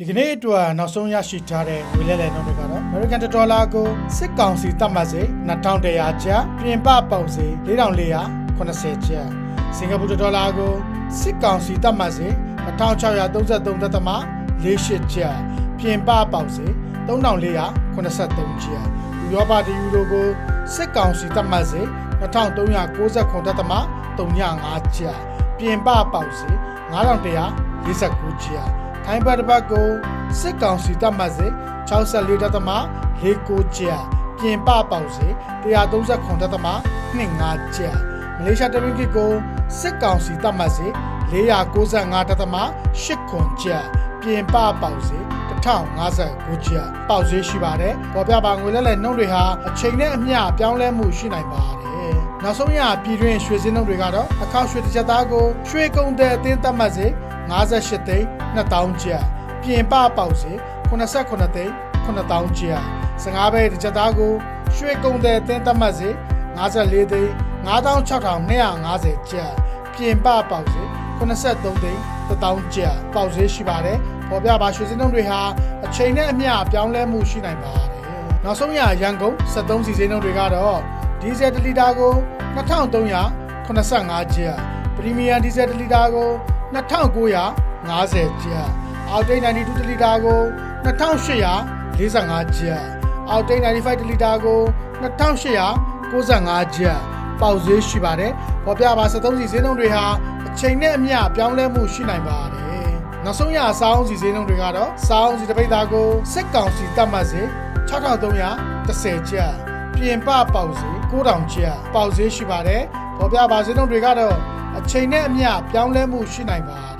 ဒီကနေ့အတွက်နောက်ဆုံးရရှိထားတဲ့ငွေလဲလှယ်နှုန်းတွေကတော့ American Dollar ကိုစစ်ကောင်စီသတ်မှတ်စေ2100ကျပ်ပြင်ပပေါက်စေ4480ကျပ်စင်ကာပူဒေါ်လာကိုစစ်ကောင်စီသတ်မှတ်စေ1633.48ကျပ်ပြင်ပပေါက်စေ3483ကျပ်ဥရောပတယူရိုကိုစစ်ကောင်စီသတ်မှတ်စေ2399.35ကျပ်ပြင်ပပေါက်စေ9149ကျပ် ထိုင်းဘတ်တစ်ပတ်ကိုစစ်ကောင်စီတပ်မှတ်စေ64တက်သမ49ကျပ်ပြင်ပပေါက်စေ139တက်သမ25ကျပ်မလေးရှားတမင်ကစ်ကိုစစ်ကောင်စီတပ်မှတ်စေ495တက်သမ8ခွန်ကျပ်ပြင်ပပေါက်စေ1059ကျပ်ပေါက်ဈေးရှိပါတယ်ပေါ်ပြပါငွေလဲလဲနှုန်းတွေဟာအချိန်နဲ့အမျှပြောင်းလဲမှုရှိနိုင်ပါတယ်နောက်ဆုံးရပြည်တွင်းရွှေစင်းနှုန်းတွေကတော့အခောက်ရွှေတစ်ချက်သားကိုရွှေကုန်တဲ့အသင်းသတ်မှတ်စေ58သိန်း 2000ကျပ်ပြင်ပပေါက်စေ89သိန်း9000ကျပ်15ဘဲတစ်ချက်သားကိုရွှေကုန်တဲ့အသင်းသတ်မှတ်စေ54သိန်း96,250ကျပ်ပြင်ပပေါက်စေ83သိန်း1000ကျပ်ပေါက်ဈေးရှိပါတယ်ပေါ်ပြပါရွှေစင်းနှုန်းတွေဟာအချိန်နဲ့အမျှပြောင်းလဲမှုရှိနိုင်ပါတယ်နောက်ဆုံးရရန်ကုန်73စီစင်းနှုန်းတွေကတော့ဒီဇယ်1လီတာကို2385ကျပ်ပရီမီယံဒီဇယ်1လီတာကို 2950ကျပ်အောက်တိတ်92တလီတာကို2845ကျပ်အောက်တိတ်95တလီတာကို2895ကျပ်ပေါက်ဈေးရှိပါတယ်ပေါ်ပြပါ73စီဈေးနှုန်းတွေဟာအချိန်နဲ့အမျှပြောင်းလဲမှုရှိနိုင်ပါတယ်နောက်ဆုံးရအစားအုံးစီဈေးနှုန်းတွေကတော့စားအုံးစီတစ်ပိတ်သားကိုစစ်ကောင်စီတတ်မှတ်စေ6330ကျပ်ပြင်ပပေါက်ဈေး9000ကျပ်ပေါက်ဈေးရှိပါတယ်ပေါ်ပြပါဈေးနှုန်းတွေကတော့အချိန်နဲ့အမျှပြောင်းလဲမှုရှိနိုင်ပါတယ်